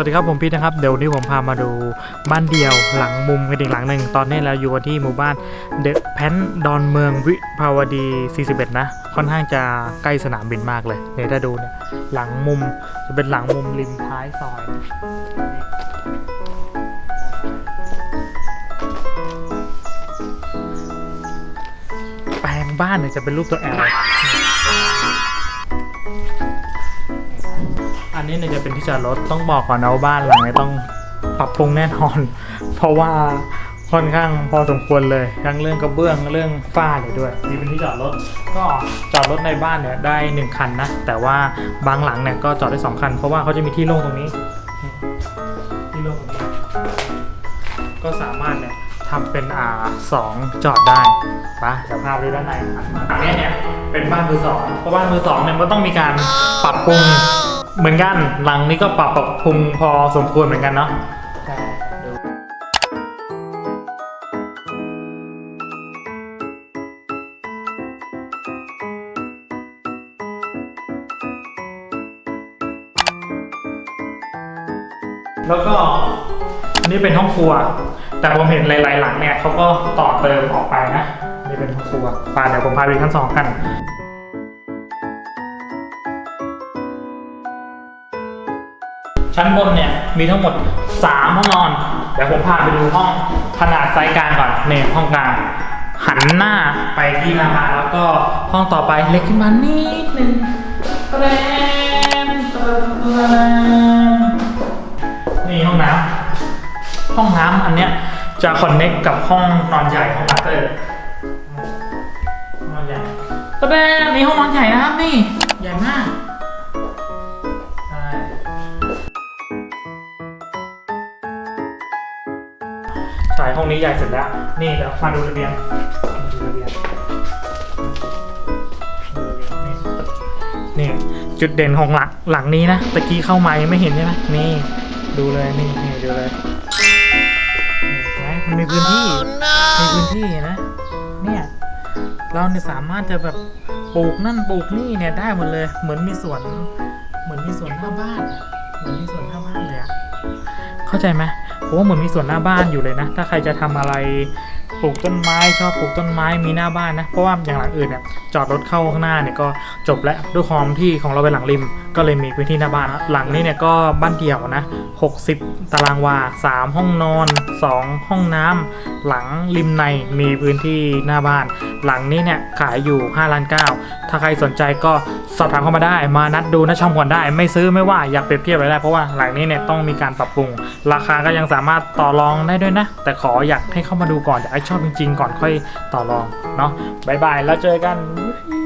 วัสดีครับผมพีทนะครับเดี๋ยวนี้ผมพามาดูบ้านเดียวหลังมุมกันอีกหลังหนึ่งตอนนี้เราอยู่กันที่หมู่บ้านเดอะแพนดอนเมืองวิภาวดี 41 นะ ค่อนข้างจะใกล้สนามบินมากเลยเนี่ยถ้าดูเนี่ยหลังมุมจะเป็นหลังมุมริมท้ายซอยแปลงบ้านเนี่ยจะเป็นรูปตัวแอล อันนี้เนี่ยจะเป็นที่จอดรถต้องบอกก่อนนะว่าบ้านหลังนี้ต้องปรับปรุงแน่นอน เพราะว่าค่อนข้างพอสมควรเลยทั้งเรื่องกระเบื้องเรื่องฝ้าเลยด้วยนี่เป็นที่จอดรถก็จอดรถในบ้านเนี่ยได้หนึ่งคันนะ แต่ว่าบางหลังเนี่ยก็จอดได้สองคัน เพราะว่าเขาจะมีที่โล่งตรงนี้ ที่โล่งตรงนี้ ก็สามารถเนี่ยทำเป็นอ่าสองจอดได้ปะเดี๋ยวพาไปดูด้านในอันนี้เนี่ยเป็นบ้านมือสองเพราะบ้านมือสองเนี่ยมันต้องมีการปรับปรุง เหมือนกันหลังนี้ก็ปรับปรับปรุงพอสมควรเหมือนกันเนาะแล้วก็อันนี้เป็นห้องครัว แต่ผมเห็นหลายๆหลังเนี่ยเขาก็ต่อเติมออกไปนะ นี่เป็นห้องครัวปาเดี๋ยวผมพาไปชั้นสองกัน ชั้นบนเนี่ยมีทั้งหมด 3 ห้องนอน เดี๋ยวผมพาไปดูห้องขนาดไซส์กลางก่อนเนี่ยห้องกลางหันหน้าไปที่หน้าบ้านแล้วก็ห้องต่อไปเล็กขึ้นมานิดนึงแตรมแตรมแตรมนี่ห้องน้ำห้องน้ำอันเนี้ยจะคอนเน็กกับห้องนอนใหญ่ห้องมาสเตอร์ห้องนอนใหญ่แตรมนี่ห้องนอนใหญ่นะครับนี่ใหญ่มาก ช่ห้องนี้ใหญ่เสร็จแล้ว นี่เดี๋ยวมาดูระเบียงดูระเบียงดูระเบียงนี่นี่จุดเด่นของหลังหลังนี้นะตะกี้เข้ามายังไม่เห็นใช่ไหมนี่ดูเลยนี่นี่ดูเลยนี่เห็นไหมมันมีพื้นที่มีพื้นที่นะเนี่ยเราเนี่ยสามารถจะแบบปลูกนั่นปลูกนี่เนี่ยได้หมดเลย เหมือนมีสวนเหมือนมีสวนหน้าบ้านอะเหมือนมีสวนหน้าบ้านเลยอะเข้าใจไหม ผมว่าเหมือนมีสวนหน้าบ้านอยู่เลยนะ ถ้าใครจะทำอะไรปลูกต้นไม้ชอบปลูกต้นไม้มีหน้าบ้านนะ เพราะว่าอย่างหลังอื่นเนี่ยจอดรถเข้าข้างหน้าเนี่ยก็จบแล้วด้วยความที่ของเราเป็นหลังริม ก็เลยมีพื้นที่หน้าบ้านหลังนี้เนี่ยก็บ้านเดี่ยวนะ 60 ตารางวา 3 ห้องนอน 2 ห้องน้ำหลังริมในมีพื้นที่หน้าบ้าน หลังนี้เนี่ยขายอยู่5ล้าน9ถ้าใครสนใจก็สอบถามเข้ามาได้ มานัดดูนะช่องก่อนได้ ไม่ซื้อไม่ว่าอยากเปรียบเทียบอะไรได้เพราะว่าหลังนี้เนี่ยต้องมีการปรับปรุง ราคาก็ยังสามารถต่อรองได้ด้วยนะ แต่ขออยากให้เข้ามาดูก่อนอยากให้ชอบจริง ๆ ก่อนค่อยต่อรองเนาะบายบายแล้วเจอกัน日。